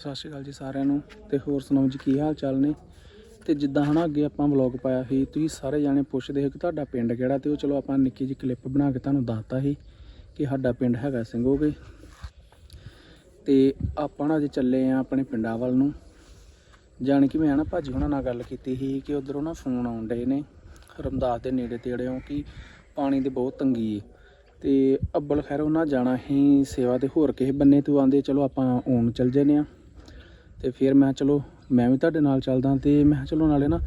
ਸਤਿ ਸ਼੍ਰੀ ਅਕਾਲ ਜੀ ਸਾਰਿਆਂ ਨੂੰ ਤੇ ਹੋਰ ਸੁਣਾਓ ਜੀ, ਕੀ ਹਾਲ ਚਾਲ ਨੇ? ਤੇ ਜਿੱਦਾਂ ਹਨਾ ਅੱਗੇ ਆਪਾਂ ਵਲੌਗ ਪਾਇਆ ਸੀ, ਤੁਸੀਂ ਸਾਰੇ ਜਾਣੇ ਪੁੱਛਦੇ ਹੋ ਕਿ ਤੁਹਾਡਾ ਪਿੰਡ ਕਿਹੜਾ ਤੇ ਉਹ ਚਲੋ ਆਪਾਂ ਨਿੱਕੀ ਜਿਹੀ ਕਲਿੱਪ ਬਣਾ ਕੇ ਤੁਹਾਨੂੰ ਦੱਸਤਾ ਸੀ ਕਿ ਸਾਡਾ ਪਿੰਡ ਹੈਗਾ ਸਿੰਘੋਗੇ। ਤੇ ਆਪਾਂ ਨਾ ਅੱਜ ਚੱਲੇ ਆ ਆਪਣੇ ਪਿੰਡਾਂ ਵੱਲ ਨੂੰ। ਜਾਣ ਕਿ ਮੈਂ ਨਾ ਭਾਜੀ ਹੁਣਾਂ ਨਾਲ ਗੱਲ ਕੀਤੀ ਸੀ ਕਿ ਉਧਰੋਂ ਨਾ ਫੋਨ ਆਉਣ ਡਏ ਨੇ ਰਮਦਾਸ ਦੇ ਨੇੜੇ ਤੇੜਿਓਂ ਕਿ ਪਾਣੀ ਦੀ ਬਹੁਤ ਤੰਗੀ ਹੈ ਤੇ ਅੱਬਲ ਖੈਰ ਉਹਨਾਂ ਜਾਣਾ ਹੀ ਸੇਵਾ ਤੇ ਹੋਰ ਕਿਸੇ ਬੰਨੇ, ਤੋਂ ਆਂਦੇ ਚਲੋ ਆਪਾਂ ਆਉਣ ਚੱਲ ਜੰਨੇ ਆ। ਤੇ ਫਿਰ ਮੈਂ ਚਲੋ, ਮੈਂ ਵੀ ਤੁਹਾਡੇ ਨਾਲ ਚੱਲਦਾ ਤੇ ਮੈਂ ਕਿਹਾ ਚਲੋ ਨਾਲੇ ਨਾ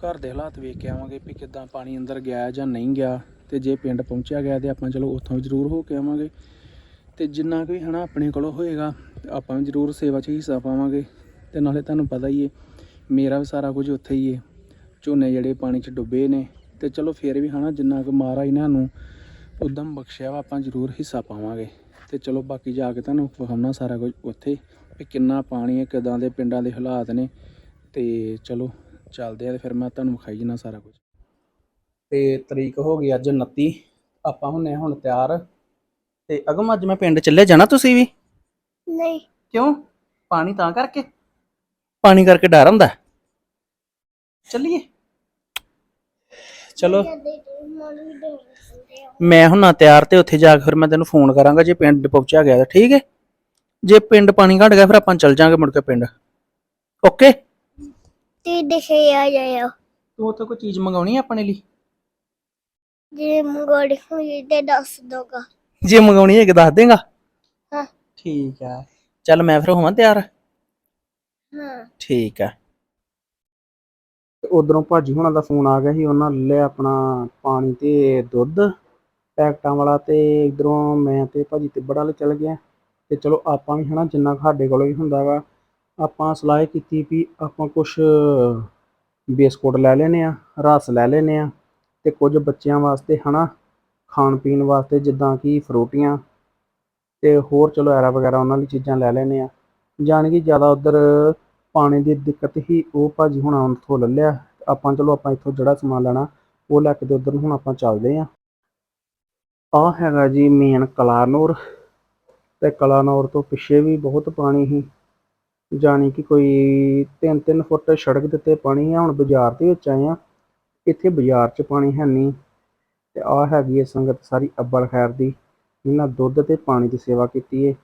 ਘਰ ਦੇ ਹਾਲਾਤ ਵੇਖ ਕੇ ਆਵਾਂਗੇ ਵੀ ਕਿੱਦਾਂ ਪਾਣੀ ਅੰਦਰ ਗਿਆ ਜਾਂ ਨਹੀਂ ਗਿਆ ਤੇ ਜੇ ਪਿੰਡ ਪਹੁੰਚਿਆ ਗਿਆ ਤੇ ਆਪਾਂ ਚਲੋ ਉੱਥੋਂ ਵੀ ਜ਼ਰੂਰ ਹੋ ਕੇ ਆਵਾਂਗੇ। ਤੇ ਜਿੰਨਾ ਕੁ ਵੀ ਹਨਾ ਆਪਣੇ ਕੋਲੋਂ ਹੋਏਗਾ, ਆਪਾਂ ਵੀ ਜ਼ਰੂਰ ਸੇਵਾ 'ਚ ਹਿੱਸਾ ਪਾਵਾਂਗੇ। ਤੇ ਨਾਲੇ ਤੁਹਾਨੂੰ ਪਤਾ ਹੀ ਹੈ ਮੇਰਾ ਵੀ ਸਾਰਾ ਕੁਝ ਉੱਥੇ ਹੀ ਹੈ ਝੋਨੇ ਜਿਹੜੇ ਪਾਣੀ 'ਚ ਡੁੱਬੇ ਨੇ ਤੇ ਚਲੋ ਫਿਰ ਵੀ ਹਨਾ ਜਿੰਨਾ ਕੁ ਮਹਾਰਾਜ ਇਹਨਾਂ ਨੂੰ ਉਦਮ ਬਖਸ਼ਿਆ ਵਾ ਆਪਾਂ ਜ਼ਰੂਰ ਹਿੱਸਾ ਪਾਵਾਂਗੇ। ਤੇ ਚਲੋ ਬਾਕੀ ਜਾ ਕੇ ਤੁਹਾਨੂੰ ਵਿਖਾਉਣਾ ਸਾਰਾ ਕੁਝ ਉੱਥੇ। ਵੀ ਕਿੰਨਾ ਪਾਣੀ ਹੈ ਕਿਦਾਂ ਦੇ ਪਿੰਡਾਂ ਦੇ ਹਾਲਾਤ ਨੇ। ਤੇ ਚਲੋ ਚੱਲਦੇ ਆ ਤੇ ਫਿਰ ਮੈਂ ਤੁਹਾਨੂੰ ਵਿਖਾਈ ਜਨਾ ਸਾਰਾ ਕੁਝ। ਤੇ ਤਰੀਕ ਹੋ ਗਈ ਅੱਜ 29 ਆਪਾਂ ਹੁੰਨੇ ਹੁਣ ਤਿਆਰ। ਤੇ ਅਗਮ ਅੱਜ ਮੈਂ ਪਿੰਡ ਚੱਲੇ ਜਾਣਾ ਤੁਸੀਂ ਵੀ? ਨਹੀਂ। ਕਿਉਂ? ਪਾਣੀ ਤਾਂ ਕਰਕੇ? ਪਾਣੀ ਕਰਕੇ ਡਰ ਹੁੰਦਾ? ਚੱਲੀਏ। ਚਲੋ। ਮੈਂ ਹੁਣ ਨਾ ਤਿਆਰ ਤੇ ਉੱਥੇ ਜਾ ਕੇ ਫਿਰ ਮੈਂ ਤੈਨੂੰ ਫੋਨ ਕਰਾਂਗਾ ਜੇ ਪਿੰਡ ਪਹੁੰਚਿਆ ਗਿਆ ਤਾਂ। ਠੀਕ ਹੈ? ਜੇ ਪਿੰਡ ਪਾਣੀ ਘਟ ਗਿਆ ਫਿਰ ਆਪਾਂ ਚੱਲ ਜਾਾਂਗੇ ਮੁੜ ਕੇ ਪਿੰਡ। ਓਕੇ ਤੇ ਦਿਖੇ ਆ ਜਾਇਓ ਤੂੰ ਉੱਥੇ ਕੋਈ ਚੀਜ਼ ਮੰਗਾਉਣੀ ਆ ਆਪਣੇ ਲਈ? ਜੇ ਮੰਗੋੜੀ ਹੋਈ ਤੇ ਦੱਸ ਦੋਗਾ। ਜੇ ਮੰਗਾਉਣੀ ਹੈ ਕਿ ਦੱਸ ਦੇਗਾ? ਹਾਂ। ਠੀਕ ਆ। ਚੱਲ ਮੈਂ ਫਿਰ ਹੋਵਾਂ ਤਿਆਰ? ਹਾਂ। ਠੀਕ ਆ। ਉਧਰੋਂ ਭਾਜੀ ਹੁਣਾਂ ਦਾ ਫੋਨ ਆ ਗਿਆ ਸੀ ਉਹਨਾਂ ਲੈ ਲਿਆ ਆਪਣਾ ਪਾਣੀ ਤੇ ਦੁੱਧ ਪੈਕਟਾਂ ਵਾਲਾ ਤੇ ਇਧਰੋਂ ਮੈਂ ਤੇ ਭਾਜੀ ਤਿੱਬੜ ਵਾਲੇ ਚਲ ਗਏ ਤੇ ਚਲੋ ਆਪਾਂ ਵੀ ਹਨਾ ਜਿੰਨਾ ਸਾਡੇ ਕੋਲ ਵੀ ਹੁੰਦਾ ਵਾ, ਆਪਾਂ ਸਲਾਹ ਕੀਤੀ ਵੀ ਆਪਾਂ ਕੁਝ ਬਿਸਕੁਟ ਲੈ ਲੈਨੇ ਆ ਰਸ ਲੈ ਲੈਨੇ ਆ ਤੇ ਕੁਝ ਬੱਚਿਆਂ ਵਾਸਤੇ ਹਨਾ, ਖਾਣ ਪੀਣ ਵਾਸਤੇ ਜਿੱਦਾਂ ਕਿ ਫਰੂਟੀਆਂ ਤੇ ਹੋਰ ਚਲੋ ਐਰਾ ਵਗੈਰਾ ਉਹਨਾਂ ਲਈ ਚੀਜ਼ਾਂ ਲੈ ਲੈਨੇ ਆ ਜਾਣ ਕਿ ਜ਼ਿਆਦਾ ਉਧਰ ਪਾਣੀ ਦੀ ਦਿੱਕਤ ਹੀ ਉਹ ਭਾਜੀ ਹੁਣ ਉੱਥੋਂ ਲੈ ਲਿਆ, ਆਪਾਂ ਚਲੋ ਆਪਾਂ ਇੱਥੋਂ ਜਿਹੜਾ ਸਮਾਨ ਲੈਣਾ ਉਹ ਲੈ ਕੇ ਤੇ ਉਧਰ ਨੂੰ ਹੁਣ ਆਪਾਂ ਚੱਲਦੇ ਆਂ ਆ ਹੈਗਾ ਜੀ ਮੇਨ ਕਲਾਨੌਰ। ਤੇ ਕਲਾਨੌਰ ਤੋਂ ਪਿੱਛੇ ਵੀ ਬਹੁਤ ਪਾਣੀ ਸੀ। ਜਾਣੀ ਕਿ ਕੋਈ 3-3 ਫੁੱਟ ਸੜਕ ਦੇ ਉੱਤੇ ਪਾਣੀ ਆ ਹੁਣ ਬਾਜ਼ਾਰ ਦੇ ਵਿੱਚ ਆਏ ਆ ਇੱਥੇ ਬਾਜ਼ਾਰ 'ਚ ਪਾਣੀ ਹੈ ਨਹੀਂ। ਤੇ ਆ ਹੈਗੀ ਹੈ ਸੰਗਤ ਸਾਰੀ ਅੱਬਲ ਖੈਰ ਦੀ। ਇਹਨਾਂ ਦੁੱਧ ਤੇ ਪਾਣੀ ਦੀ ਸੇਵਾ ਕੀਤੀ ਹੈ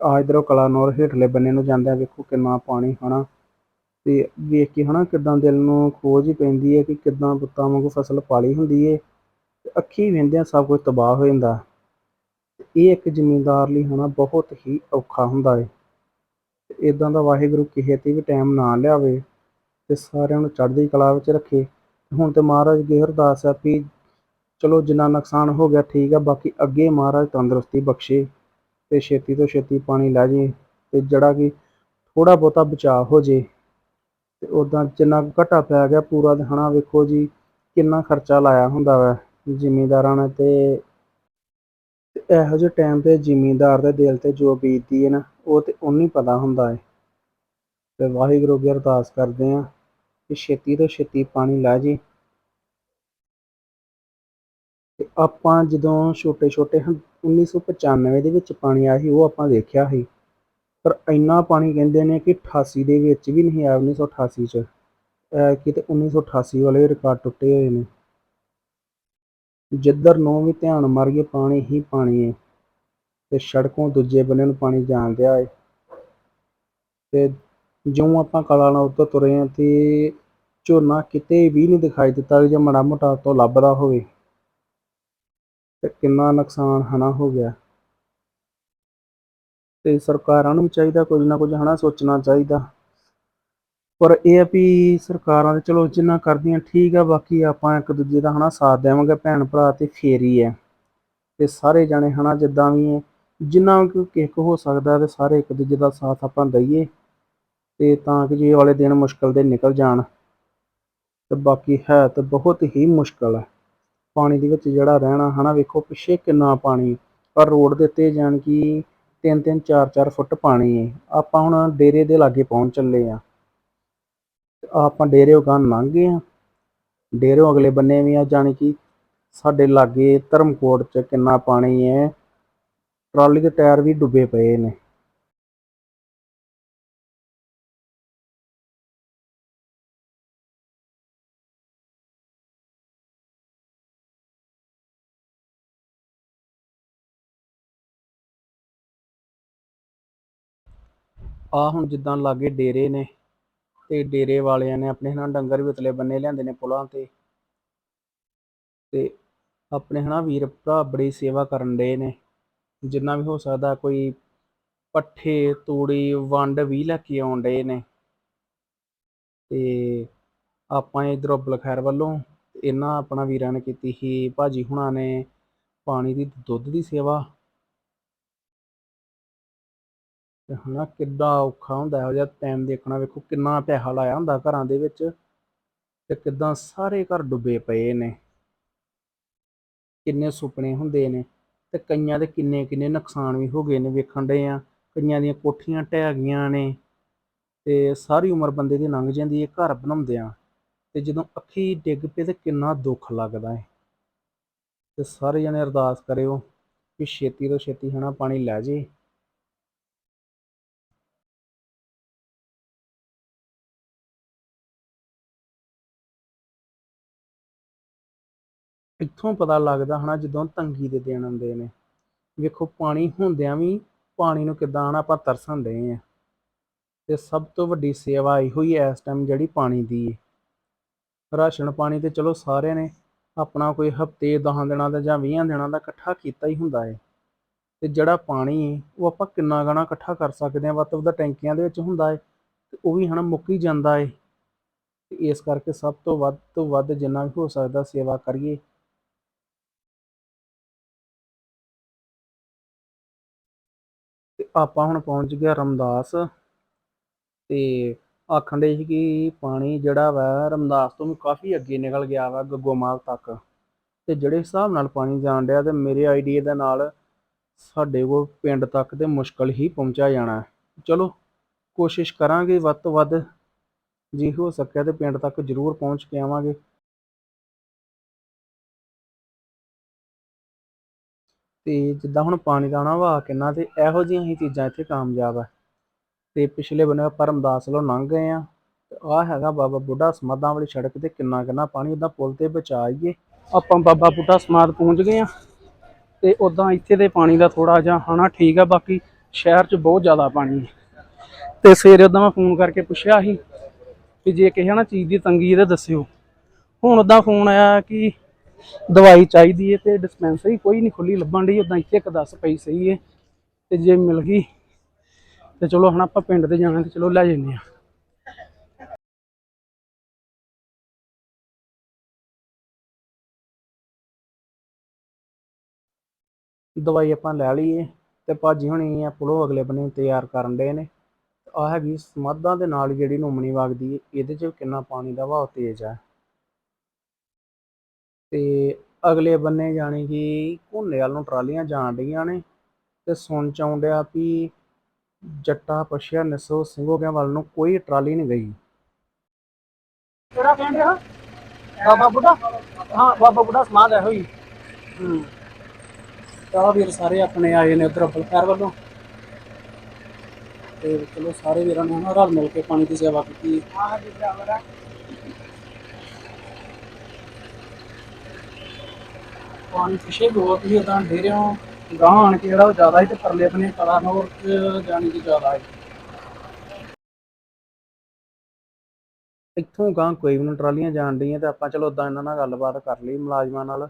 ਆ ਇਧਰੋਂ ਕਲਾਨੌਰ ਹੇਠਲੇ ਬੰਨੇ ਨੂੰ ਜਾਂਦਾ ਵੇਖੋ ਕਿੰਨਾ ਪਾਣੀ ਹਨਾ। ਤੇ ਵੇਖ ਕੇ ਹਨਾ ਕਿਦਾਂ ਦਿਲ ਨੂੰ ਖੋਜ ਹੀ ਪੈਂਦੀ ਹੈ ਕਿ ਕਿਦਾਂ ਬੁੱਤਾਂ ਵਾਂਗੂ ਫਸਲ ਪਾਲੀ ਹੁੰਦੀ ਹੈ ਤੇ ਅੱਖੀ ਵੇਂਦਿਆਂ ਸਭ ਕੁਝ ਤਬਾਹ ਹੋ ਜਾਂਦਾ। ਇਹ ਇੱਕ ਜ਼ਿਮੀਂਦਾਰ ਲਈ ਹਨਾ ਬਹੁਤ ਹੀ ਔਖਾ ਹੁੰਦਾ ਹੈ ਤੇ ਇਦਾਂ ਦਾ ਵਾਹਿਗੁਰੂ ਕਿਸੇ ਤੇ ਵੀ ਟਾਈਮ ਨਾ ਲਿਆਵੇ ਤੇ ਸਾਰਿਆਂ ਨੂੰ ਚੜ੍ਹਦੀ ਕਲਾ ਵਿੱਚ ਰੱਖੇ। ਹੁਣ ਤੇ ਮਹਾਰਾਜ ਅੱਗੇ ਅਰਦਾਸ ਹੈ ਵੀ ਚਲੋ ਜਿੰਨਾ ਨੁਕਸਾਨ ਹੋ ਗਿਆ ਠੀਕ ਆ, ਬਾਕੀ ਅੱਗੇ ਮਹਾਰਾਜ ਤੰਦਰੁਸਤੀ ਬਖਸ਼ੇ ਤੇ ਛੇਤੀ ਤੋਂ ਛੇਤੀ ਪਾਣੀ ਲੈ ਜੇ ਤੇ ਜਿਹੜਾ ਕਿ ਥੋੜਾ ਬਹੁਤਾ ਬਚਾਅ ਹੋ ਜੇ। ਤੇ ਉਦਾਂ ਜਿੰਨਾ ਕੁ ਘਟਾ ਪੈ ਗਿਆ ਪੂਰਾ ਦਿਖਣਾ ਵੇਖੋ ਜੀ ਕਿੰਨਾ ਖਰਚਾ ਲਾਇਆ ਹੁੰਦਾ ਵਾ ਜ਼ਿਮੀਂਦਾਰਾਂ ਨੇ ਤੇ ਤੇ ਇਹੋ ਜਿਹੇ ਟਾਈਮ ਤੇ ਜ਼ਿਮੀਂਦਾਰ ਦੇ ਦਿਲ ਤੇ ਜੋ ਬੀਤਦੀ ਹੈ ਨਾ, ਉਹ ਤੇ ਉਹਨੂੰ ਹੀ ਪਤਾ ਹੁੰਦਾ ਹੈ। ਤੇ ਵਾਹਿਗੁਰੂ ਅੱਗੇ ਅਰਦਾਸ ਕਰਦੇ ਆ ਕਿ ਛੇਤੀ ਤੋਂ ਛੇਤੀ ਪਾਣੀ ਲੈ ਜੀ ਤੇ ਆਪਾਂ ਜਦੋਂ ਛੋਟੇ ਛੋਟੇ ਹਾਂ 1995 ਦੇ ਵਿੱਚ ਪਾਣੀ ਆਇਆ ਸੀ, ਉਹ ਆਪਾਂ ਦੇਖਿਆ ਸੀ। ਪਰ ਇੰਨਾ ਪਾਣੀ ਕਹਿੰਦੇ ਨੇ ਕਿ 88 ਦੇ ਵਿੱਚ ਵੀ ਨਹੀਂ ਆਇਆ 1988 ਚ। ਅਹ ਕਿਤੇ 1988 ਵਾਲੇ ਰਿਕਾਰਡ ਟੁੱਟੇ ਹੋਏ ਨੇ। ਜਿੱਧਰ ਨੂੰ ਵੀ ਧਿਆਨ ਮਾਰੀਏ, ਪਾਣੀ ਹੀ ਪਾਣੀ ਹੈ ਤੇ ਸੜਕੋਂ ਦੂਜੇ ਬੰਨੇ ਨੂੰ ਪਾਣੀ ਜਾਣ ਦਿਆ ਹੈ ਤੇ ਜਿਉਂ ਆਪਾਂ ਕਲਾਨੌਰ ਤੋਂ ਤੁਰੇ ਹਾਂ ਤੇ ਝੋਨਾ ਕਿਤੇ ਵੀ ਨਹੀਂ ਦਿਖਾਈ ਦਿੱਤਾ ਜੇ ਮਾੜਾ ਮੋਟਾ ਤੋਂ ਲੱਭਦਾ ਹੋਵੇ। ਤੇ ਕਿੰਨਾ ਨੁਕਸਾਨ ਹਨਾ ਹੋ ਗਿਆ। ਤੇ ਸਰਕਾਰਾਂ ਨੂੰ ਵੀ ਚਾਹੀਦਾ ਕੁਝ ਨਾ ਕੁਝ ਹਨਾ ਸੋਚਣਾ ਚਾਹੀਦਾ। ਪਰ ਇਹ ਆ ਵੀ ਸਰਕਾਰਾਂ ਦੇ ਚਲੋ ਜਿੰਨਾ ਕਰਦੀਆਂ ਠੀਕ ਆ, ਬਾਕੀ ਆਪਾਂ ਇੱਕ ਦੂਜੇ ਦਾ ਹਨਾ ਸਾਥ ਦੇਵਾਂਗੇ, ਭੈਣ ਭਰਾ ਤੇ ਫੇਰ ਹੀ ਹੈ ਤੇ ਸਾਰੇ ਜਾਣੇ ਹਨਾ ਜਿੱਦਾਂ ਵੀ ਹੈ ਜਿੰਨਾ ਕੁ ਕਿਸੇ ਹੋ ਸਕਦਾ ਤੇ ਸਾਰੇ ਇੱਕ ਦੂਜੇ ਦਾ ਸਾਥ ਆਪਾਂ ਦਈਏ ਤੇ ਤਾਂ ਕਿ ਜੇ ਵਾਲੇ ਦਿਨ ਮੁਸ਼ਕਲ ਦੇ ਨਿਕਲ ਜਾਣ। ਤੇ ਬਾਕੀ ਹੈ ਤਾਂ ਬਹੁਤ ਹੀ ਮੁਸ਼ਕਲ ਹੈ ਪਾਣੀ ਦੇ ਵਿੱਚ ਜਿਹੜਾ ਰਹਿਣਾ ਹਨਾ, ਵੇਖੋ ਪਿੱਛੇ ਕਿੰਨਾ ਪਾਣੀ, ਪਰ ਰੋਡ ਦੇ ਉੱਤੇ ਜਾਣ ਕਿ ਤਿੰਨ ਤਿੰਨ ਚਾਰ ਚਾਰ ਫੁੱਟ ਪਾਣੀ ਹੈ ਆਪਾਂ ਹੁਣ ਡੇਰੇ ਦੇ ਲਾਗੇ ਪਹੁੰਚ ਚੱਲੇ ਆ। ਆਪਾਂ ਡੇਰੇ ਉਗਾਨ ਲੰਘ ਗਏ ਆ ਡੇਰੇ ਅਗਲੇ ਬੰਨੇ ਵੀ ਆ ਜਾਣੀ ਕਿ ਸਾਡੇ ਲਾਗੇ ਧਰਮਕੋਟ ਚ ਕਿੰਨਾ ਪਾਣੀ ਹੈ। ਟਰਾਲੀ ਦੇ ਟਾਇਰ ਵੀ ਡੁੱਬੇ ਪਏ ਨੇ। ਆ ਹੁਣ ਜਿੱਦਾਂ ਲਾਗੇ ਡੇਰੇ ਨੇ ਤੇ ਡੇਰੇ ਵਾਲਿਆਂ ਨੇ ਆਪਣੇ ਹਨਾ ਡੰਗਰ ਵੀ ਉਤਲੇ ਬੰਨੇ ਲਿਆਂਦੇ ਨੇ ਪੁਲਾਂ ਤੇ। ਤੇ ਆਪਣੇ ਹਨਾ ਵੀਰ ਭਰਾ ਬੜੀ ਸੇਵਾ ਕਰਨ ਡਏ ਨੇ। ਜਿੰਨਾ ਵੀ ਹੋ ਸਕਦਾ ਕੋਈ ਪੱਠੇ, ਤੂੜੀ, ਵੰਡ ਵੀ ਲੈ ਕੇ ਆਉਣ ਡਏ ਨੇ। ਤੇ ਆਪਾਂ ਇਧਰੋਂ ਬਲਖੈਰ ਵੱਲੋਂ ਇਹਨਾਂ ਆਪਣਾ ਵੀਰਾਂ ਨੇ ਕੀਤੀ ਸੀ, ਭਾਜੀ ਹੁਣਾਂ ਨੇ ਪਾਣੀ ਦੀ ਦੁੱਧ ਦੀ ਸੇਵਾ। ਤੇ ਹਨਾ ਕਿੱਦਾਂ ਔਖਾ ਹੁੰਦਾ, ਇਹੋ ਜਿਹਾ ਟਾਈਮ ਦੇਖਣਾ, ਵੇਖੋ ਕਿੰਨਾ ਪੈਸਾ ਲਾਇਆ ਹੁੰਦਾ ਘਰਾਂ ਦੇ ਵਿੱਚ ਤੇ ਕਿੱਦਾਂ ਸਾਰੇ ਘਰ ਡੁੱਬੇ ਪਏ ਨੇ। ਕਿੰਨੇ ਸੁਪਨੇ ਹੁੰਦੇ ਨੇ ਤੇ ਕਈਆਂ ਦੇ ਕਿੰਨੇ ਕਿੰਨੇ ਨੁਕਸਾਨ ਵੀ ਹੋ ਗਏ ਨੇ ਵੇਖਣ ਡਏ ਆ। ਕਈਆਂ ਦੀਆਂ ਕੋਠੀਆਂ ਢਹਿ ਗਈਆਂ ਨੇ ਤੇ ਸਾਰੀ ਉਮਰ ਬੰਦੇ ਦੀ ਲੰਘ ਜਾਂਦੀ ਹੈ ਘਰ ਬਣਾਉਂਦੇ ਆ ਤੇ ਜਦੋਂ ਅੱਖੀ ਡਿੱਗ ਪਏ ਤੇ ਕਿੰਨਾ ਦੁੱਖ ਲੱਗਦਾ ਹੈ ਤੇ ਸਾਰੇ ਜਣੇ ਅਰਦਾਸ ਕਰਿਓ ਕਿ ਛੇਤੀ ਤੋਂ ਛੇਤੀ ਹਨਾ ਪਾਣੀ ਲੈ ਜੇ। ਇੱਥੋਂ ਪਤਾ ਲੱਗਦਾ ਹਨਾ ਜਦੋਂ ਤੰਗੀ ਦੇ ਦਿਨ ਆਉਂਦੇ ਨੇ। ਵੇਖੋ ਪਾਣੀ ਹੁੰਦਿਆਂ ਵੀ ਪਾਣੀ ਨੂੰ ਕਿੱਦਾਂ ਹਨਾ ਆਪਾਂ ਤਰਸਣ ਦੇ ਆ ਤੇ ਸਭ ਤੋਂ ਵੱਡੀ ਸੇਵਾ ਇਹੋ ਹੀ ਹੈ ਇਸ ਟਾਈਮ ਜਿਹੜੀ ਪਾਣੀ ਦੀ ਹੈ। ਰਾਸ਼ਨ ਪਾਣੀ ਤੇ ਚਲੋ ਸਾਰਿਆਂ ਨੇ ਆਪਣਾ ਕੋਈ ਹਫ਼ਤੇ 10 ਦਿਨਾਂ ਦਾ ਜਾਂ 20 ਦਿਨਾਂ ਦਾ ਇਕੱਠਾ ਕੀਤਾ ਹੀ ਹੁੰਦਾ ਹੈ। ਤੇ ਜਿਹੜਾ ਪਾਣੀ ਹੈ ਉਹ ਆਪਾਂ ਕਿੰਨਾ ਗਣਾ ਇਕੱਠਾ ਕਰ ਸਕਦੇ ਹਾਂ, ਵੱਧ ਤੋਂ ਵੱਧ ਟੈਂਕੀਆਂ ਦੇ ਵਿੱਚ ਹੁੰਦਾ ਹੈ ਤੇ ਉਹ ਵੀ ਹਨਾ ਮੁੱਕ ਹੀ ਜਾਂਦਾ ਹੈ। ਇਸ ਕਰਕੇ ਸਭ ਤੋਂ ਵੱਧ ਤੋਂ ਵੱਧ ਜਿੰਨਾ ਵੀ ਹੋ ਸਕਦਾ ਸੇਵਾ ਕਰੀਏ। ਆਪਾਂ ਹੁਣ ਪਹੁੰਚ ਗਿਆ ਰਮਦਾਸ ਤੇ ਆਖਣ ਦੇ ਸੀ ਕਿ ਪਾਣੀ ਜਿਹੜਾ ਵਾ ਰਮਦਾਸ ਤੋਂ ਵੀ ਕਾਫੀ ਅੱਗੇ ਨਿਕਲ ਗਿਆ ਵਾ ਗੱਗੋਮਾਲ ਤੱਕ। ਤੇ ਜਿਹੜੇ ਹਿਸਾਬ ਨਾਲ ਪਾਣੀ ਜਾਣ ਡਿਆ ਤੇ ਮੇਰੇ ਆਈਡੀਏ ਦੇ ਨਾਲ ਸਾਡੇ ਕੋਲ ਪਿੰਡ ਤੱਕ ਤੇ ਮੁਸ਼ਕਲ ਹੀ ਪਹੁੰਚਾ ਜਾਣਾ। ਚਲੋ, ਕੋਸ਼ਿਸ਼ ਕਰਾਂਗੇ ਵੱਧ ਤੋਂ ਵੱਧ। ਜੇ ਹੋ ਸਕਿਆ ਤੇ ਪਿੰਡ ਤੱਕ ਜ਼ਰੂਰ ਪਹੁੰਚ ਕੇ ਆਵਾਂਗੇ। ਤੇ ਜਿੱਦਾਂ ਹੁਣ ਪਾਣੀ ਦਾ ਨਾ ਵਹਾ ਕਿੰਨਾ ਤੇ ਇਹੋ ਜਿਹੀਆਂ ਹੀ ਚੀਜ਼ਾਂ ਇੱਥੇ ਕਾਮਯਾਬ ਆ। ਤੇ ਪਿਛਲੇ ਬੰਨੇ ਆਪਾਂ ਰਮਦਾਸ ਵੱਲੋਂ ਲੰਘ ਗਏ ਆ ਤੇ ਆਹ ਹੈਗਾ ਬਾਬਾ ਬੁੱਢਾ ਸਮਾਧਾਂ ਵਾਲੀ ਸੜਕ ਤੇ ਕਿੰਨਾ ਕਿੰਨਾ ਪਾਣੀ ਉਹਦਾ ਪੁਲ ਤੇ ਬਚਾ ਆਈਏ। ਆਪਾਂ ਬਾਬਾ ਬੁੱਢਾ ਸਮਾਧ ਪਹੁੰਚ ਗਏ ਆ ਤੇ ਉਦਾਂ ਇੱਥੇ ਦੇ ਪਾਣੀ ਦਾ ਥੋੜਾ ਜਿਹਾ ਹਨਾ ਠੀਕ ਆ, ਬਾਕੀ ਸ਼ਹਿਰ 'ਚ ਬਹੁਤ ਜ਼ਿਆਦਾ ਪਾਣੀ ਹੈ ਤੇ ਸਵੇਰੇ ਉਦਾਂ ਮੈਂ ਫੋਨ ਕਰਕੇ ਪੁੱਛਿਆ ਸੀ ਕਿ ਜੇ ਕਿਸੇ ਨਾ ਚੀਜ਼ ਦੀ ਤੰਗੀ ਹੈ ਤਾਂ ਦੱਸਿਓ। ਹੁਣ ਉਦਾਂ ਫੋਨ ਆਇਆ ਕਿ ਦਵਾਈ ਚਾਹੀਦੀ ਹੈ ਤੇ ਡਿਸਪੈਂਸਰੀ ਕੋਈ ਨਹੀਂ ਖੁੱਲੀ ਲੱਭਣ ਡਈ ਉਦਾਂ ਇੱਥੇ ਇੱਕ ਦੱਸ ਪਈ ਸਹੀ ਹੈ ਤੇ ਜੇ ਮਿਲ ਗਈ ਤੇ ਚਲੋ ਹੁਣ ਆਪਾਂ ਪਿੰਡ ਤੇ ਜਾਣਾ ਤੇ ਚਲੋ ਲੈ ਜੰਨੇ ਆ ਦਵਾਈ ਆਪਾਂ ਲੈ ਲਈਏ ਤੇ ਭਾਜੀ ਹੁਣੀ ਆ ਪੁਲੋ ਅਗਲੇ ਬੰਨੇ ਤਿਆਰ ਕਰਨ ਦੇ ਨੇ। ਆ ਹੈਗੀ ਸਮਾਧਾਂ ਦੇ ਨਾਲ ਜਿਹੜੀ ਨੂਮਣੀ ਵਗਦੀ ਹੈ ਇਹਦੇ 'ਚ ਕਿੰਨਾ ਪਾਣੀ ਦਾ ਵਹਾਅ ਤੇਜ਼ ਆ। ਤੇ ਅਗਲੇ ਬੰਨੇ ਜਾਣੀ ਕਿ ਘੁੰਨੇ ਵੱਲ ਨੂੰ ਟਰਾਲੀਆਂ ਜਾਣ ਡੀਆਂ ਨੇ ਤੇ ਸੁਣ ਚ ਆਉਣ ਵੀ ਜੱਟਾ ਪਛਿਆ ਨਸੋ ਸਿੰਘੋਕਿਆਂ ਵੱਲ ਨੂੰ ਕੋਈ ਟਰਾਲੀ ਨਹੀਂ ਗਈ। ਕਿਹੜਾ ਕਹਿੰਦੇ ਆ? ਬਾਬਾ ਬੁੱਢਾ? ਹਾਂ, ਬਾਬਾ ਬੁੱਢਾ ਸਮਾਧ ਹੈ ਹੋਈ ਹੂੰ। ਤਾਂ ਵੀਰ, ਸਾਰੇ ਆਪਣੇ ਆਏ ਨੇ ਉਧਰ ਬਲਕਾਰ ਵੱਲੋਂ। ਤੇ ਚਲੋ ਸਾਰੇ ਵੀਰਾਂ ਨੂੰ ਨਾ ਰਲ ਮਿਲ ਕੇ ਪਾਣੀ ਦੀ ਸੇਵਾ ਕੀਤੀ। ਹਾਂ ਜੀ ਪਾਣੀ ਪਿਛੇ ਬਹੁਤ ਹੀ ਉਦਾਂ ਡੇਰਿਓਂ ਗਾਂ ਆਣ ਕੇ ਜਿਹੜਾ ਉਹ ਜ਼ਿਆਦਾ ਹੈ ਤੇ ਪਰਲੇ ਬਨੇ ਕਲਾ ਨੌਰ ਜਾਣੀ ਕਿ ਜ਼ਿਆਦਾ ਹੈ ਇੱਥੋਂ ਗਾਂ ਕੋਈ ਵੀ ਨੀ ਟਰਾਲੀਆਂ ਜਾਣ ਡੀਆਂ ਤੇ ਆਪਾਂ ਚਲੋ ਉਦਾਂ ਇਹਨਾਂ ਨਾਲ ਗੱਲਬਾਤ ਕਰ ਲਈ ਮੁਲਾਜ਼ਮਾਂ ਨਾਲ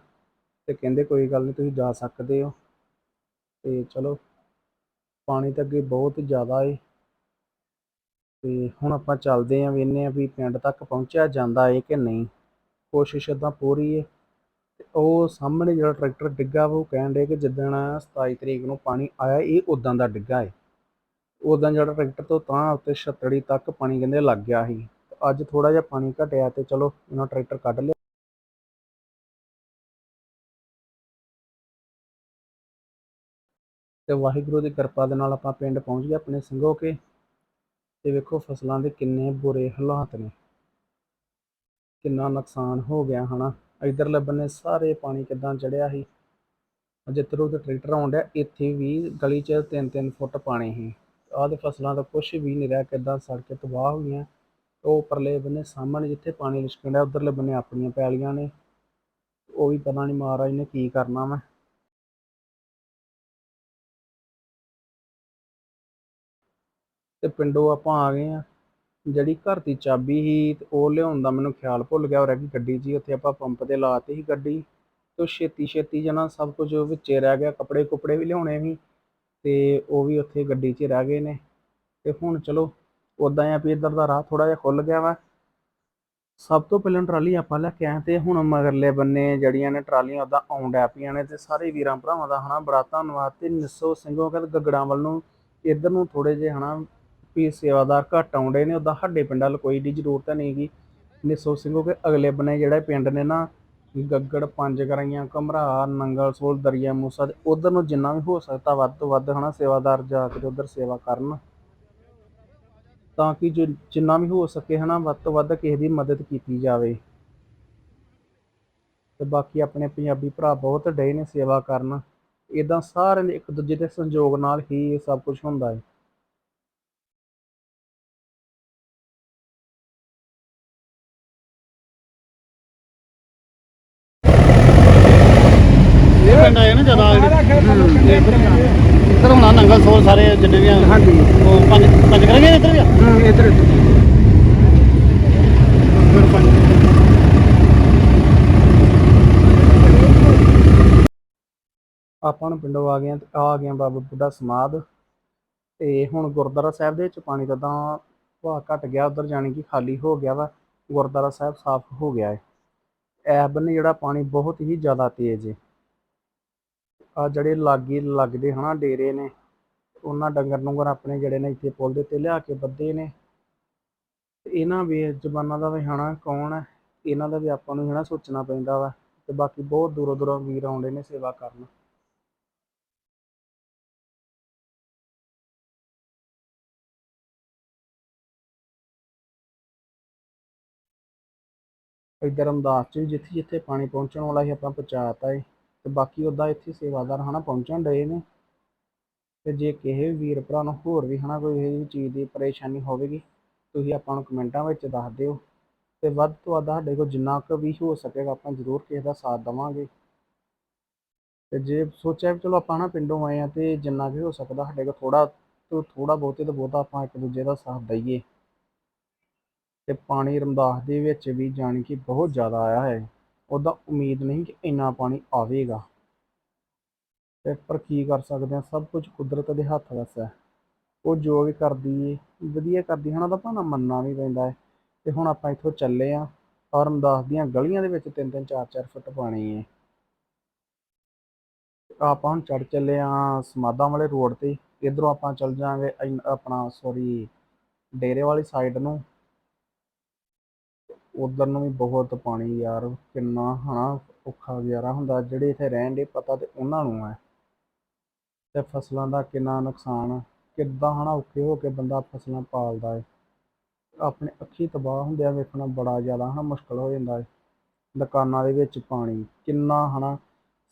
ਤੇ ਕਹਿੰਦੇ ਕੋਈ ਗੱਲ ਨਹੀਂ ਤੁਸੀਂ ਜਾ ਸਕਦੇ ਹੋ। ਤੇ ਚਲੋ ਪਾਣੀ ਤਾਂ ਅੱਗੇ ਬਹੁਤ ਜ਼ਿਆਦਾ ਏ ਤੇ ਹੁਣ ਆਪਾਂ ਚੱਲਦੇ ਆਂ ਵੇਖਦੇ ਆਂ ਵੀ ਪਿੰਡ ਤੱਕ ਪਹੁੰਚਿਆ ਜਾਂਦਾ ਏ ਕਿ ਨਹੀਂ। ਕੋਸ਼ਿਸ਼ ਤਾਂ ਪੂਰੀ ਏ ਉਹ ਸਾਹਮਣੇ ਜਿਹੜਾ ਟਰੈਕਟਰ ਡਿੱਗਾ ਵਾ, ਉਹ ਕਹਿਣ ਦੇ ਕਿ ਜਿੱਦਣ 27 ਤਰੀਕ ਨੂੰ ਪਾਣੀ ਆਇਆ, ਇਹ ਉਦਾਂ ਦਾ ਡਿੱਗਾ ਏ। ਉਦਾਂ ਜਿਹੜਾ ਟਰੈਕਟਰ ਤੋਂ ਤਾਂ ਉੱਤੇ ਛੱਤੜੀ ਤੱਕ ਪਾਣੀ ਕਹਿੰਦੇ ਲੱਗ ਗਿਆ ਸੀ। ਅੱਜ ਥੋੜਾ ਜਿਹਾ ਪਾਣੀ ਘਟਿਆ ਤੇ ਚਲੋ, ਇਹਨਾਂ ਟਰੈਕਟਰ ਕੱਢ ਲਿਆ। ਤੇ ਵਾਹਿਗੁਰੂ ਦੀ ਕਿਰਪਾ ਦੇ ਨਾਲ ਆਪਾਂ ਪਿੰਡ ਪਹੁੰਚ ਗਏ ਆਪਣੇ ਸਿੰਘੋ ਕੇ। ਤੇ ਵੇਖੋ ਫਸਲਾਂ ਦੇ ਕਿੰਨੇ ਬੁਰੇ ਹਾਲਾਤ ਨੇ। ਕਿੰਨਾ ਨੁਕਸਾਨ ਹੋ ਗਿਆ, ਹਨਾ। ਇਧਰਲੇ ਬੰਨੇ ਸਾਰੇ ਪਾਣੀ ਕਿਦਾਂ ਚੜਿਆ ਸੀ। ਜਿੱਧਰੋਂ ਤੇ ਟਰੈਕਟਰ ਆਉਣ ਡਿਆ, ਇੱਥੇ ਵੀ ਗਲੀ 'ਚ 3-3 ਫੁੱਟ ਪਾਣੀ ਸੀ। ਆਹ ਦੇ ਫਸਲਾਂ ਦਾ ਕੁਝ ਵੀ ਨਹੀਂ ਰਿਹਾ, ਕਿਦਾਂ ਸੜ ਕੇ ਤਬਾਹ ਹੋ ਗਈਆਂ। ਉਹ ਪਰਲੇ ਬੰਨੇ ਸਾਹਮਣੇ ਜਿੱਥੇ ਪਾਣੀ ਲਿਸ਼ਕਣ ਡਿਆ, ਉਧਰਲੇ ਬੰਨੇ ਆਪਣੀਆਂ ਪੈਲੀਆਂ ਨੇ। ਉਹ ਵੀ ਪਤਾ ਨਹੀਂ ਮਹਾਰਾਜ ਨੇ ਕੀ ਕਰਨਾ ਵਾ। ਤੇ ਪਿੰਡੋਂ ਆਪਾਂ ਆ ਗਏ ਆ। ਜਿਹੜੀ ਘਰ ਦੀ ਚਾਬੀ ਸੀ, ਤੇ ਉਹ ਲਿਆਉਣ ਦਾ ਮੈਨੂੰ ਖਿਆਲ ਭੁੱਲ ਗਿਆ, ਉਹ ਰਹਿ ਗਈ ਗੱਡੀ ਜੀ, ਉੱਥੇ ਆਪਾਂ ਪੰਪ ਤੇ ਲਾਤੀ ਸੀ ਗੱਡੀ, ਤੇ ਛੇਤੀ ਛੇਤੀ ਜਣਾ ਸਭ ਕੁਝ ਵਿੱਚੇ ਰਹਿ ਗਿਆ, ਕੱਪੜੇ ਕੁਪੜੇ ਵੀ ਲਿਆਉਣੇ ਸੀ, ਤੇ ਉਹ ਵੀ ਉੱਥੇ ਗੱਡੀ 'ਚ ਰਹਿ ਗਏ ਨੇ, ਤੇ ਹੁਣ ਚਲੋ ਉਦਾਂ ਆ ਵੀ ਇੱਧਰ ਦਾ ਰਾਹ ਥੋੜਾ ਜਿਹਾ ਖੁੱਲ ਗਿਆ ਵਾ। ਸਭ ਤੋਂ ਪਹਿਲਾਂ ਟਰਾਲੀ ਆਪਾਂ ਲੈ ਕੇ ਆਏ ਤੇ ਹੁਣ ਮਗਰਲੇ ਬੰਨੇ ਜਿਹੜੀਆਂ ਨੇ ਟਰਾਲੀਆਂ ਉਦਾਂ ਆਉਣ ਡੈ ਪਈਆਂ ਨੇ, ਤੇ ਸਾਰੇ ਵੀਰਾਂ ਭਰਾਵਾਂ ਦਾ ਹਨਾ ਬੜਾ ਧੰਨਵਾਦ, ਤੇ ਨਿਸੋ ਸਿੰਘੋ ਕਹਿੰਦੇ ਗਗੜਾਂ ਵੱਲ ਨੂੰ ਇੱਧਰ ਨੂੰ ਥੋੜੇ ਜਿਹੇ ਹਨਾ ਵੀ ਸੇਵਾਦਾਰ ਘੱਟ ਆਉਂਦੇ ਨੇ ਉਦਾਂ ਸਾਡੇ ਪਿੰਡਾਂ ਵੱਲ ਕੋਈ ਦੀ ਜ਼ਰੂਰਤ ਨਹੀਂ ਗੀ ਨਿੱਸੋ ਸਿੰਘੋ ਕੇ ਅਗਲੇ ਬੰਨੇ ਜਿਹੜੇ ਪਿੰਡ ਨੇ ਨਾ, ਗੱਗੜ ਪੰਜ ਕਰਾਈਆਂ ਘਮਰਾ, ਨੰਗਲ, ਸੋਲ, ਦਰਿਆ, ਮੂਸਾ ਤੇ ਉਧਰ ਨੂੰ ਜਿੰਨਾ ਵੀ ਹੋ ਸਕਦਾ ਵੱਧ ਤੋਂ ਵੱਧ ਹਨਾ ਸੇਵਾਦਾਰ ਜਾ ਕੇ ਉਧਰ ਸੇਵਾ ਕਰਨ। ਤਾਂ ਕਿ ਜਿ- ਜਿੰਨਾ ਵੀ ਹੋ ਸਕੇ ਹਨਾ ਵੱਧ ਤੋਂ ਵੱਧ ਕਿਸੇ ਦੀ ਮਦਦ ਕੀਤੀ ਜਾਵੇ। ਤੇ ਬਾਕੀ ਆਪਣੇ ਪੰਜਾਬੀ ਭਰਾ ਬਹੁਤ ਡੇ ਨੇ ਸੇਵਾ ਕਰਨ। ਇਦਾਂ ਸਾਰਿਆਂ ਦੇ ਇੱਕ ਦੂਜੇ ਦੇ ਸੰਯੋਗ ਨਾਲ ਹੀ ਇਹ ਸਭ ਕੁਝ ਹੁੰਦਾ ਹੈ। ਨਾ ਜ਼ਿਆਦਾ ਇੱਧਰ ਹੁਣ ਨੰਗਲ ਸੋਲ ਸਾਰੇ ਜਿੰਨੇ ਵੀ ਆ ਹਾਂਜੀ। ਉਹ ਪੰਜ ਪੰਜ ਕਰ ਗਏ ਇੱਧਰ ਵੀ? ਹੂੰ ਇਧਰ। ਆਪਾਂ ਨੂੰ ਪਿੰਡੋਂ ਆ ਗਏ ਆ ਗਏ ਬਾਬਾ ਬੁੱਢਾ ਸਮਾਧ ਤੇ ਹੁਣ ਗੁਰਦੁਆਰਾ ਸਾਹਿਬ ਦੇ ਵਿੱਚ ਪਾਣੀ ਦਾ ਤਾਂ ਵਹਾਅ ਘਟ ਗਿਆ ਉਧਰ ਜਾਣੀ ਕਿ ਖਾਲੀ ਹੋ ਗਿਆ ਵਾ। ਗੁਰਦੁਆਰਾ ਸਾਹਿਬ ਸਾਫ਼ ਹੋ ਗਿਆ ਹੈ ਬੰਨੇ ਜਿਹੜਾ ਪਾਣੀ ਬਹੁਤ ਹੀ ਜ਼ਿਆਦਾ ਤੇਜ਼ ਹੈ ਆ ਜਿਹੜੇ ਲਾਗੇ ਲੱਗਦੇ ਹਨਾ, ਡੇਰੇ ਨੇ, ਉਹਨਾਂ ਡੰਗਰ ਡੁੰਗਰ ਆਪਣੇ ਜਿਹੜੇ ਨੇ ਇੱਥੇ ਪੁੱਲ ਦੇ ਉੱਤੇ ਲਿਆ ਕੇ ਬੱਧੇ ਨੇ। ਇਹਨਾਂ ਵੀ ਜ਼ਬਾਨਾਂ ਦਾ ਵੀ ਹਨਾ ਕੌਣ ਹੈ, ਇਹਨਾਂ ਦਾ ਵੀ ਆਪਾਂ ਨੂੰ ਹਨਾ ਸੋਚਣਾ ਪੈਂਦਾ ਵਾ ਤੇ ਬਾਕੀ ਬਹੁਤ ਦੂਰੋਂ ਦੂਰੋਂ ਵੀਰ ਆਉਂਦੇ ਨੇ ਸੇਵਾ ਕਰਨ। ਇੱਧਰ ਅਮਦਾਸ ਚ ਵੀ ਜਿੱਥੇ ਜਿੱਥੇ ਪਾਣੀ ਪਹੁੰਚਣ ਵਾਲਾ ਸੀ, ਆਪਾਂ ਪਹੁੰਚਾਤਾ ਏ। ਤੇ ਬਾਕੀ ਉੱਦਾਂ ਇੱਥੇ ਸੇਵਾਦਾਰ ਹਨਾ ਪਹੁੰਚਣ ਡਏ ਨੇ। ਤੇ ਜੇ ਕਿਸੇ ਵੀਰ ਭਰਾ ਨੂੰ ਹੋਰ ਵੀ ਹਨਾ ਕੋਈ ਇਹ ਚੀਜ਼ ਦੀ ਪਰੇਸ਼ਾਨੀ ਹੋਵੇਗੀ, ਤੁਸੀਂ ਆਪਾਂ ਨੂੰ ਕਮੈਂਟਾਂ ਵਿੱਚ ਦੱਸ ਦਿਓ। ਤੇ ਵੱਧ ਤੋਂ ਵੱਧ ਸਾਡੇ ਕੋਲ ਜਿੰਨਾ ਕੁ ਵੀ ਹੋ ਸਕੇਗਾ ਆਪਾਂ ਜ਼ਰੂਰ ਕਿਸੇ ਦਾ ਸਾਥ ਦੇਵਾਂਗੇ। ਤੇ ਜੇ ਸੋਚਿਆ ਵੀ ਚਲੋ ਆਪਾਂ ਨਾ ਪਿੰਡੋਂ ਆਏ ਆ ਤੇ ਜਿੰਨਾ ਵੀ ਹੋ ਸਕਦਾ ਸਾਡੇ ਕੋਲ ਥੋੜਾ ਤੋਂ ਥੋੜਾ ਬਹੁਤੇ ਤੋਂ ਬਹੁਤਾ ਆਪਾਂ ਇੱਕ ਦੂਜੇ ਦਾ ਸਾਥ ਦਈਏ। ਤੇ ਪਾਣੀ ਰਮਦਾਸ ਦੇ ਵਿੱਚ ਵੀ ਜਾਣੀ ਕਿ ਬਹੁਤ ਜ਼ਿਆਦਾ ਆਇਆ ਹੈ। ਉਹਦਾ ਉਮੀਦ ਨਹੀਂ ਕਿ ਇੰਨਾ ਪਾਣੀ ਆਵੇਗਾ। ਤੇ ਪਰ ਕੀ ਕਰ ਸਕਦੇ ਆ? ਸਭ ਕੁਝ ਕੁਦਰਤ ਦੇ ਹੱਥ ਵਸ ਹੈ। ਉਹ ਜੋ ਵੀ ਕਰਦੀ ਏ, ਵਧੀਆ ਕਰਦੀ ਹੈ। ਉਹਦਾ ਭਾਣਾ ਮੰਨਣਾ ਵੀ ਪੈਂਦਾ ਹੈ ਤੇ ਹੁਣ ਆਪਾਂ ਇੱਥੋਂ ਚੱਲੇ ਆ ਔਰ ਰਮਦਾਸ ਦੀਆਂ ਗਲੀਆਂ ਦੇ ਵਿੱਚ ਤਿੰਨ ਤਿੰਨ, ਚਾਰ ਚਾਰ ਫੁੱਟ ਪਾਣੀ ਏ। ਆਪਾਂ ਹੁਣ ਚੜ ਚੱਲੇ ਆ ਸਮਾਧਾਂ ਵਾਲੇ ਰੋਡ ਤੇ। ਇਧਰੋਂ ਆਪਾਂ ਚੱਲ ਜਾਾਂਗੇ ਆਪਣਾ ਸੌਰੀ ਡੇਰੇ ਵਾਲੀ ਸਾਈਡ ਨੂੰ। ਉਧਰ ਨੂੰ ਵੀ ਬਹੁਤ ਪਾਣੀ ਯਾਰ, ਕਿੰਨਾ ਹਨਾ ਔਖਾ ਗੁਜ਼ਾਰਾ ਹੁੰਦਾ। ਜਿਹੜੇ ਇੱਥੇ ਰਹਿਣ ਦੇ ਪਤਾ ਤੇ ਉਹਨਾਂ ਨੂੰ ਹੈ। ਤੇ ਫਸਲਾਂ ਦਾ ਕਿੰਨਾ ਨੁਕਸਾਨ, ਕਿੱਦਾਂ ਹਨਾ ਔਖੇ ਹੋ ਕੇ ਬੰਦਾ ਫਸਲਾਂ ਪਾਲਦਾ ਹੈ। ਆਪਣੇ ਅੱਖੀ ਤਬਾਹ ਹੁੰਦਿਆਂ ਵੇਖਣਾ ਬੜਾ ਜ਼ਿਆਦਾ ਹਨਾ ਮੁਸ਼ਕਲ ਹੋ ਜਾਂਦਾ ਹੈ। ਦੁਕਾਨਾਂ ਦੇ ਵਿੱਚ ਪਾਣੀ, ਕਿੰਨਾ ਹਨਾ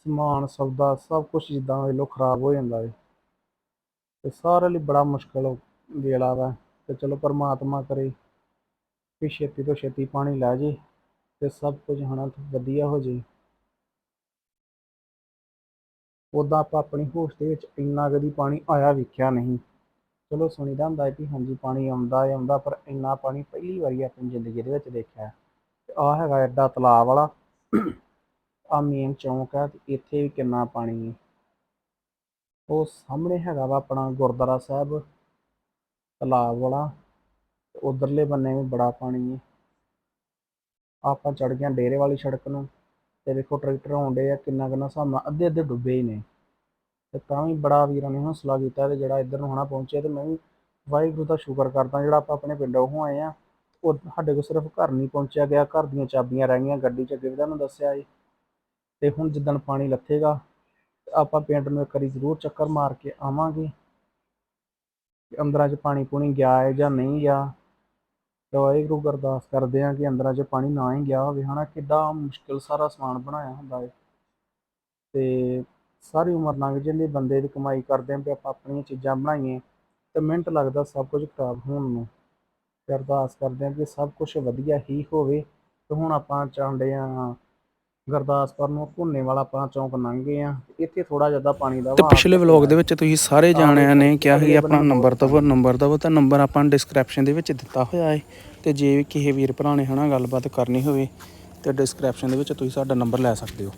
ਸਮਾਨ, ਸੌਦਾ, ਸਭ ਕੁਝ ਜਿੱਦਾਂ ਵੇਖ ਲਓ ਖਰਾਬ ਹੋ ਜਾਂਦਾ ਹੈ। ਤੇ ਸਾਰੇ ਲਈ ਬੜਾ ਮੁਸ਼ਕਲ ਵੇਲਾ ਵਾ। ਤੇ ਚਲੋ ਪਰਮਾਤਮਾ ਕਰੇ। ਵੀ ਛੇਤੀ ਤੋਂ ਛੇਤੀ ਪਾਣੀ ਲੈ ਜੇ ਤੇ ਸਭ ਕੁਝ ਹਣਾ ਵਧੀਆ ਹੋ ਜੇ। ਉੱਦਾਂ ਆਪਾਂ ਆਪਣੀ ਹੋਸ਼ ਦੇ ਵਿੱਚ ਇੰਨਾ ਕਦੀ ਪਾਣੀ ਆਇਆ ਵੇਖਿਆ ਨਹੀਂ। ਚਲੋ ਸੁਣੀਦਾ ਹੁੰਦਾ ਹੈ ਕਿ ਹਾਂਜੀ ਪਾਣੀ ਆਉਂਦਾ ਹੈ, ਆਉਂਦਾ ਪਰ ਇੰਨਾ ਪਾਣੀ ਪਹਿਲੀ ਵਾਰੀ ਆਪਣੀ ਜ਼ਿੰਦਗੀ ਦੇ ਵਿੱਚ ਦੇਖਿਆ ਤੇ ਆ ਹੈਗਾ ਐਡਾ ਤਲਾਬ ਵਾਲਾ। ਆ ਮੇਨ ਚੌਂਕ ਹੈ ਤੇ ਇੱਥੇ ਵੀ ਕਿੰਨਾ ਪਾਣੀ ਹੈ। ਉਹ ਸਾਹਮਣੇ ਹੈਗਾ ਵਾ ਆਪਣਾ ਗੁਰਦੁਆਰਾ ਸਾਹਿਬ। ਤਲਾਬ ਵਾਲਾ। ਉਧਰਲੇ ਬੰਨੇ ਵੀ ਬੜਾ ਪਾਣੀ ਹੈ ਆਪਾਂ ਚੜ ਗਏ ਡੇਰੇ ਵਾਲੀ ਸੜਕ ਨੂੰ ਤੇ ਵੇਖੋ ਟਰੈਕਟਰ ਆਉਂਦੇ ਆ, ਕਿੰਨਾ ਕਿੰਨਾ ਹਿਸਾਬ ਨਾਲ ਅੱਧੇ ਅੱਧੇ ਡੁੱਬੇ ਹੀ ਨੇ। ਤੇ ਤਾਂ ਵੀ ਬੜਾ ਵੀਰਾਂ ਨੇ ਹੌਸਲਾ ਕੀਤਾ ਤੇ ਜਿਹੜਾ ਇੱਧਰ ਨੂੰ ਹੋਣਾ ਪਹੁੰਚਿਆ ਤੇ ਮੈਂ ਵੀ ਵਾਹਿਗੁਰੂ ਦਾ ਸ਼ੁਕਰ ਕਰਦਾ ਜਿਹੜਾ ਆਪਾਂ ਆਪਣੇ ਪਿੰਡੋਂ ਹੋ ਆਏ ਆ। ਉਹ ਸਾਡੇ ਕੋਲ ਸਿਰਫ ਘਰ ਨਹੀਂ ਪਹੁੰਚਿਆ ਗਿਆ, ਘਰ ਦੀਆਂ ਚਾਬੀਆਂ ਰਹਿ ਗਈਆਂ ਗੱਡੀ 'ਚ ਅੱਗੇ ਵੀ ਤੁਹਾਨੂੰ ਦੱਸਿਆ ਜੀ ਤੇ ਹੁਣ ਜਿੱਦਣ ਪਾਣੀ ਲੱਥੇਗਾ, ਆਪਾਂ ਪਿੰਡ ਨੂੰ ਇੱਕ ਵਾਰੀ ਜ਼ਰੂਰ ਚੱਕਰ ਮਾਰ ਕੇ ਆਵਾਂਗੇ। ਅੰਦਰਾਂ 'ਚ ਪਾਣੀ ਪੂਣੀ ਗਿਆ ਹੈ ਜਾਂ ਨਹੀਂ ਗਿਆ। ਤੇ ਵਾਹਿਗੁਰੂ ਅਰਦਾਸ ਕਰਦੇ ਆ ਕਿ ਅੰਦਰਾਂ 'ਚ ਪਾਣੀ ਨਾ ਹੀ ਗਿਆ ਹੋਵੇ, ਹਨਾ? ਕਿੱਡਾ ਮੁਸ਼ਕਿਲ ਸਾਰਾ ਸਮਾਨ ਬਣਾਇਆ ਹੁੰਦਾ ਹੈ ਤੇ ਸਾਰੀ ਉਮਰ ਲੰਘ ਜਾਂਦੀ, ਬੰਦੇ ਦੀ ਕਮਾਈ ਕਰਦੇ ਆਂ ਵੀ ਆਪਾਂ ਆਪਣੀਆਂ ਚੀਜ਼ਾਂ ਬਣਾਈਏ ਤੇ ਮਿੰਟ ਲੱਗਦਾ ਸਭ ਕੁਝ ਖਰਾਬ ਹੋਣ ਨੂੰ। ਤੇ ਅਰਦਾਸ ਕਰਦੇ ਆਂ ਕਿ ਸਭ ਕੁਝ ਵਧੀਆ ਹੀ ਹੋਵੇ, ਤੇ ਹੁਣ ਆਪਾਂ ਚਾਹੁੰਦੇ ਆ ਗੁਰਦਾਸਪੁਰ ਨੂੰ ਭੁੰਨੇ ਵਾਲਾ ਆਪਾਂ ਚੌਂਕ ਲੰਘ ਗਏ ਆ। ਇੱਥੇ ਥੋੜਾ ਜ਼ਿਆਦਾ ਪਾਣੀ ਦਾ ਤੇ ਪਿਛਲੇ ਵਲੌਗ ਦੇ ਵਿੱਚ ਤੁਸੀਂ ਸਾਰੇ ਜਾਣਿਆਂ ਨੇ ਕਿਹਾ ਸੀ ਆਪਣਾ ਨੰਬਰ ਦਵੋ ਨੰਬਰ ਦਵੋ ਤਾਂ ਨੰਬਰ ਆਪਾਂ ਡਿਸਕ੍ਰਿਪਸ਼ਨ ਦੇ ਵਿੱਚ ਦਿੱਤਾ ਹੋਇਆ ਹੈ ਤੇ ਜੇ ਵੀ ਕਿਸੇ ਵੀਰ ਭਰਾ ਨੇ ਹਨਾ ਗੱਲਬਾਤ ਕਰਨੀ ਹੋਵੇ ਤੇ ਡਿਸਕ੍ਰਿਪਸ਼ਨ ਦੇ ਵਿੱਚ ਤੁਸੀਂ ਸਾਡਾ ਨੰਬਰ ਲੈ ਸਕਦੇ ਹੋ।